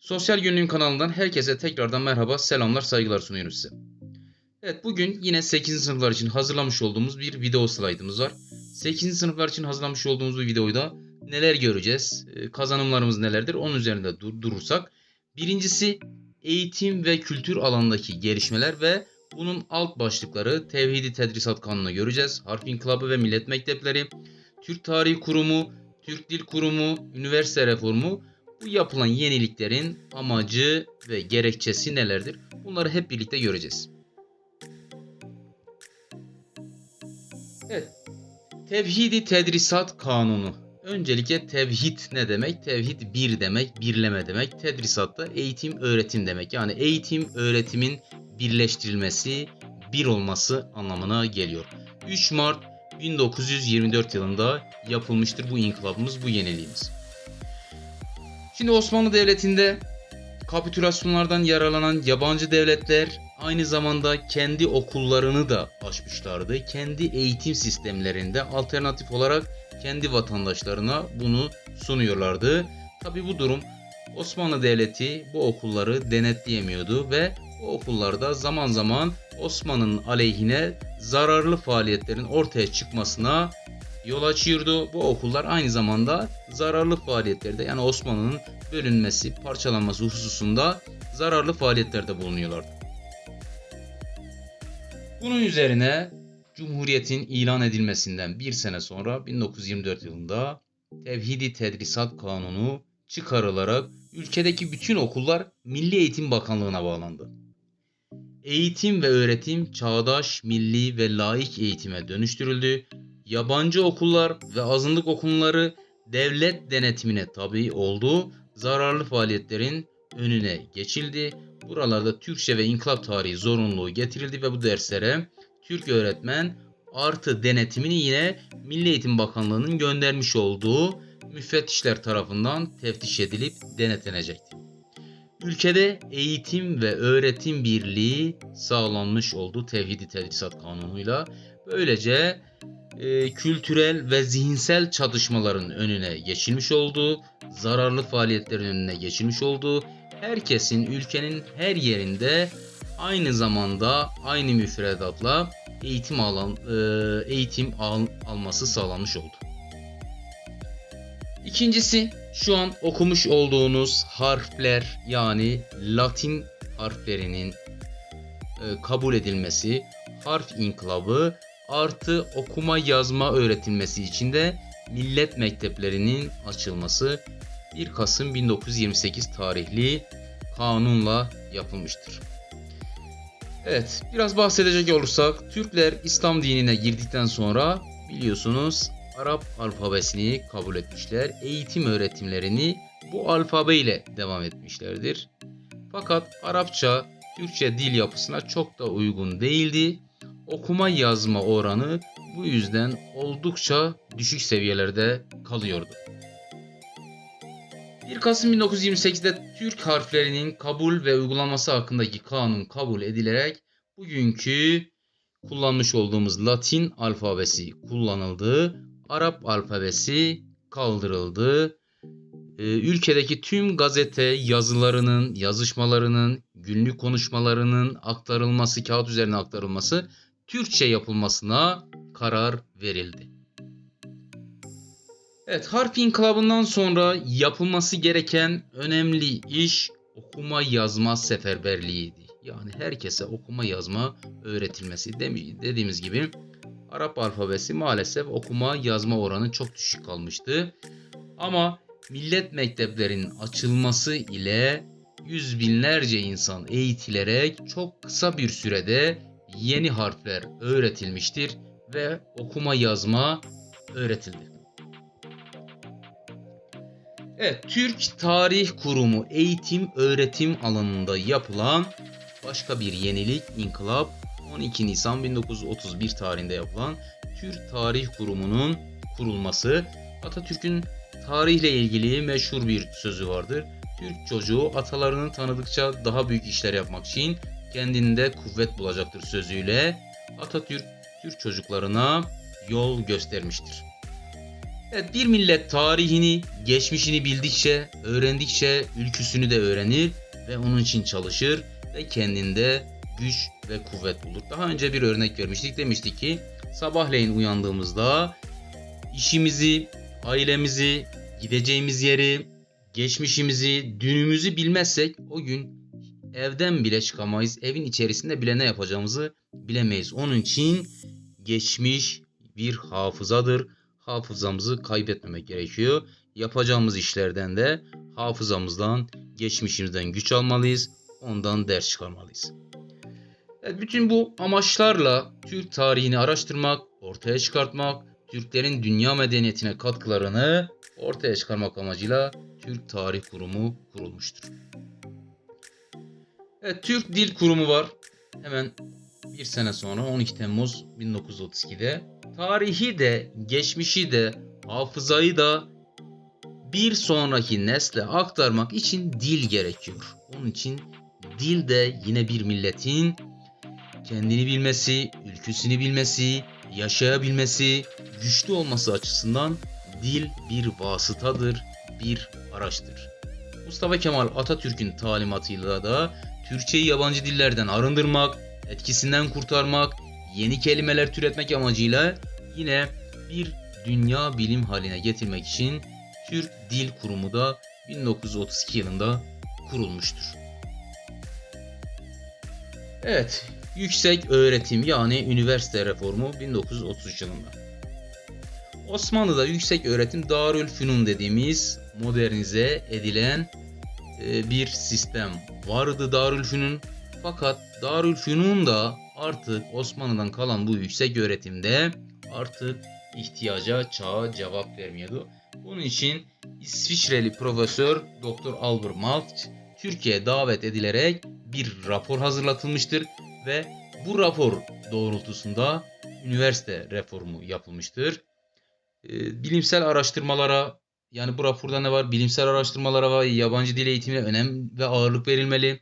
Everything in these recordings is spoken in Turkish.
Sosyal Günlüğün kanalından herkese tekrardan merhaba, selamlar, saygılar sunuyoruz size. Evet bugün yine 8. sınıflar için hazırlamış olduğumuz bir video slaydımız var. 8. sınıflar için hazırlamış olduğumuz bu videoda neler göreceğiz, e, kazanımlarımız nelerdir onun üzerinde dur- durursak. Birincisi eğitim ve kültür alanındaki gelişmeler ve bunun alt başlıkları Tevhidi Tedrisat Kanunu göreceğiz. Harf İnkılabı ve Millet Mektepleri, Türk Tarihi Kurumu, Türk Dil Kurumu, Üniversite Reformu bu yapılan yeniliklerin amacı ve gerekçesi nelerdir? Bunları hep birlikte göreceğiz. Evet. Tevhidi Tedrisat Kanunu. Öncelikle tevhid ne demek? Tevhid bir demek, birleme demek. Tedrisat da eğitim, öğretim demek. Yani eğitim, öğretimin birleştirilmesi, bir olması anlamına geliyor. 3 Mart 1924 yılında yapılmıştır bu inkılabımız, bu yeniliğimiz. Şimdi Osmanlı Devleti'nde kapitülasyonlardan yararlanan yabancı devletler aynı zamanda kendi okullarını da açmışlardı. Kendi eğitim sistemlerinde alternatif olarak kendi vatandaşlarına bunu sunuyorlardı. Tabi bu durum Osmanlı Devleti bu okulları denetleyemiyordu ve bu okullarda zaman zaman Osmanlı'nın aleyhine zararlı faaliyetlerin ortaya çıkmasına yol açıyordu. Bu okullar aynı zamanda zararlı faaliyetlerde yani Osmanlı'nın bölünmesi, parçalanması hususunda zararlı faaliyetlerde bulunuyorlardı. Bunun üzerine Cumhuriyet'in ilan edilmesinden bir sene sonra 1924 yılında Tevhidi Tedrisat Kanunu çıkarılarak ülkedeki bütün okullar Milli Eğitim Bakanlığı'na bağlandı. Eğitim ve öğretim çağdaş, milli ve laik eğitime dönüştürüldü. Yabancı okullar ve azınlık okulları devlet denetimine tabi oldu. Zararlı faaliyetlerin önüne geçildi. Buralarda Türkçe ve inkılap tarihi zorunluluğu getirildi ve bu derslere Türk öğretmen artı denetimini yine Milli Eğitim Bakanlığı'nın göndermiş olduğu müfettişler tarafından teftiş edilip denetlenecekti. Ülkede eğitim ve öğretim birliği sağlanmış oldu Tevhidi Tedrisat Kanunu'yla. Böylece e, kültürel ve zihinsel çatışmaların önüne geçilmiş oldu, zararlı faaliyetlerin önüne geçilmiş oldu. Herkesin ülkenin her yerinde aynı zamanda aynı müfredatla eğitim alan e, eğitim al, alması sağlanmış oldu. İkincisi şu an okumuş olduğunuz harfler yani Latin harflerinin e, kabul edilmesi, harf inkılabı artı okuma yazma öğretilmesi için de millet mekteplerinin açılması 1 Kasım 1928 tarihli kanunla yapılmıştır. Evet, biraz bahsedecek olursak Türkler İslam dinine girdikten sonra biliyorsunuz Arap alfabesini kabul etmişler. Eğitim öğretimlerini bu alfabe ile devam etmişlerdir. Fakat Arapça Türkçe dil yapısına çok da uygun değildi. Okuma yazma oranı bu yüzden oldukça düşük seviyelerde kalıyordu. 1 Kasım 1928'de Türk harflerinin kabul ve uygulanması hakkındaki kanun kabul edilerek bugünkü kullanmış olduğumuz Latin alfabesi kullanıldı. Arap alfabesi kaldırıldı. Ee, ülkedeki tüm gazete yazılarının, yazışmalarının, günlük konuşmalarının aktarılması, kağıt üzerine aktarılması Türkçe yapılmasına karar verildi. Evet, harf inkılabından sonra yapılması gereken önemli iş okuma yazma seferberliğiydi. Yani herkese okuma yazma öğretilmesi. Demi- Dediğimiz gibi Arap alfabesi maalesef okuma yazma oranı çok düşük kalmıştı. Ama millet mekteplerinin açılması ile yüz binlerce insan eğitilerek çok kısa bir sürede yeni harfler öğretilmiştir ve okuma yazma öğretildi. Evet, Türk Tarih Kurumu eğitim öğretim alanında yapılan başka bir yenilik, inkılap 12 Nisan 1931 tarihinde yapılan Türk Tarih Kurumu'nun kurulması. Atatürk'ün tarihle ilgili meşhur bir sözü vardır. Türk çocuğu atalarını tanıdıkça daha büyük işler yapmak için kendinde kuvvet bulacaktır sözüyle Atatürk Türk çocuklarına yol göstermiştir. Evet bir millet tarihini, geçmişini bildikçe, öğrendikçe ülküsünü de öğrenir ve onun için çalışır ve kendinde güç ve kuvvet bulur. Daha önce bir örnek vermiştik. Demiştik ki sabahleyin uyandığımızda işimizi, ailemizi, gideceğimiz yeri, geçmişimizi, dünümüzü bilmezsek o gün evden bile çıkamayız. Evin içerisinde bile ne yapacağımızı bilemeyiz. Onun için geçmiş bir hafızadır. Hafızamızı kaybetmemek gerekiyor. Yapacağımız işlerden de hafızamızdan, geçmişimizden güç almalıyız. Ondan ders çıkarmalıyız. Evet, bütün bu amaçlarla Türk tarihini araştırmak, ortaya çıkartmak, Türklerin dünya medeniyetine katkılarını ortaya çıkarmak amacıyla Türk Tarih Kurumu kurulmuştur. Evet, Türk Dil Kurumu var. Hemen bir sene sonra 12 Temmuz 1932'de tarihi de, geçmişi de, hafızayı da bir sonraki nesle aktarmak için dil gerekiyor. Onun için dil de yine bir milletin kendini bilmesi, ülküsünü bilmesi, yaşayabilmesi, güçlü olması açısından dil bir vasıtadır, bir araçtır. Mustafa Kemal Atatürk'ün talimatıyla da Türkçeyi yabancı dillerden arındırmak, etkisinden kurtarmak, yeni kelimeler türetmek amacıyla yine bir dünya bilim haline getirmek için Türk Dil Kurumu da 1932 yılında kurulmuştur. Evet, yüksek öğretim yani üniversite reformu 1933 yılında. Osmanlı'da yüksek öğretim Darülfünun dediğimiz modernize edilen bir sistem vardı Darülfünun. Fakat Darülfünun da artık Osmanlı'dan kalan bu yüksek öğretimde artık ihtiyaca, çağa cevap vermiyordu. Bunun için İsviçreli profesör Dr. Albert Maltz Türkiye'ye davet edilerek bir rapor hazırlatılmıştır ve bu rapor doğrultusunda üniversite reformu yapılmıştır. Ee, bilimsel araştırmalara yani bu raporda ne var? Bilimsel araştırmalara ve yabancı dil eğitimine önem ve ağırlık verilmeli.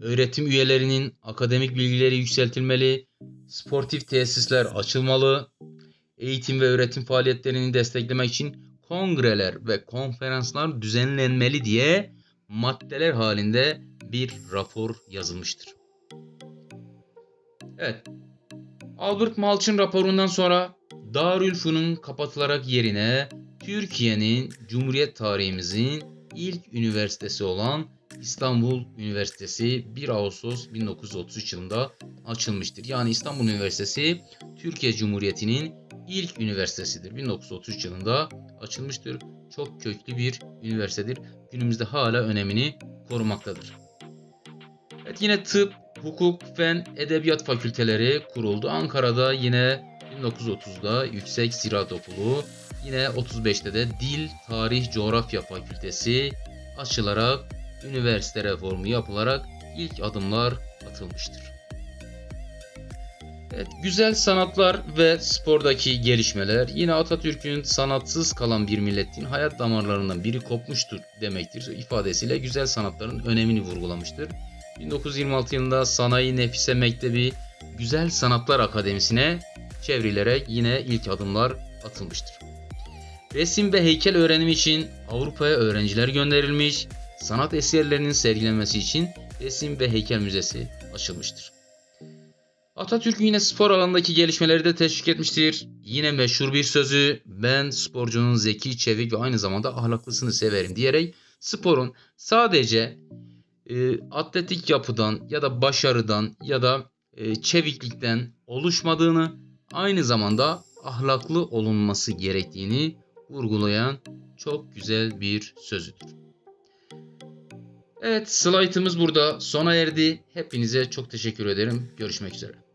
Öğretim üyelerinin akademik bilgileri yükseltilmeli. Sportif tesisler açılmalı. Eğitim ve öğretim faaliyetlerini desteklemek için kongreler ve konferanslar düzenlenmeli diye maddeler halinde bir rapor yazılmıştır. Evet. Albert Malç'ın raporundan sonra Darülfünun kapatılarak yerine Türkiye'nin Cumhuriyet tarihimizin ilk üniversitesi olan İstanbul Üniversitesi 1 Ağustos 1933 yılında açılmıştır. Yani İstanbul Üniversitesi Türkiye Cumhuriyeti'nin ilk üniversitesidir. 1933 yılında açılmıştır. Çok köklü bir üniversitedir. Günümüzde hala önemini korumaktadır. Evet yine tıp, hukuk, fen, edebiyat fakülteleri kuruldu. Ankara'da yine 1930'da Yüksek Ziraat Okulu, yine 35'te de Dil, Tarih, Coğrafya Fakültesi açılarak üniversite reformu yapılarak ilk adımlar atılmıştır. Evet, güzel sanatlar ve spordaki gelişmeler yine Atatürk'ün sanatsız kalan bir milletin hayat damarlarından biri kopmuştur demektir ifadesiyle güzel sanatların önemini vurgulamıştır. 1926 yılında Sanayi Nefise Mektebi Güzel Sanatlar Akademisi'ne çevrilerek yine ilk adımlar atılmıştır. Resim ve heykel öğrenimi için Avrupa'ya öğrenciler gönderilmiş, sanat eserlerinin sergilenmesi için Resim ve Heykel Müzesi açılmıştır. Atatürk yine spor alanındaki gelişmeleri de teşvik etmiştir. Yine meşhur bir sözü ben sporcunun zeki, çevik ve aynı zamanda ahlaklısını severim diyerek sporun sadece e, atletik yapıdan ya da başarıdan ya da e, çeviklikten oluşmadığını aynı zamanda ahlaklı olunması gerektiğini vurgulayan çok güzel bir sözüdür. Evet slaytımız burada sona erdi. Hepinize çok teşekkür ederim. Görüşmek üzere.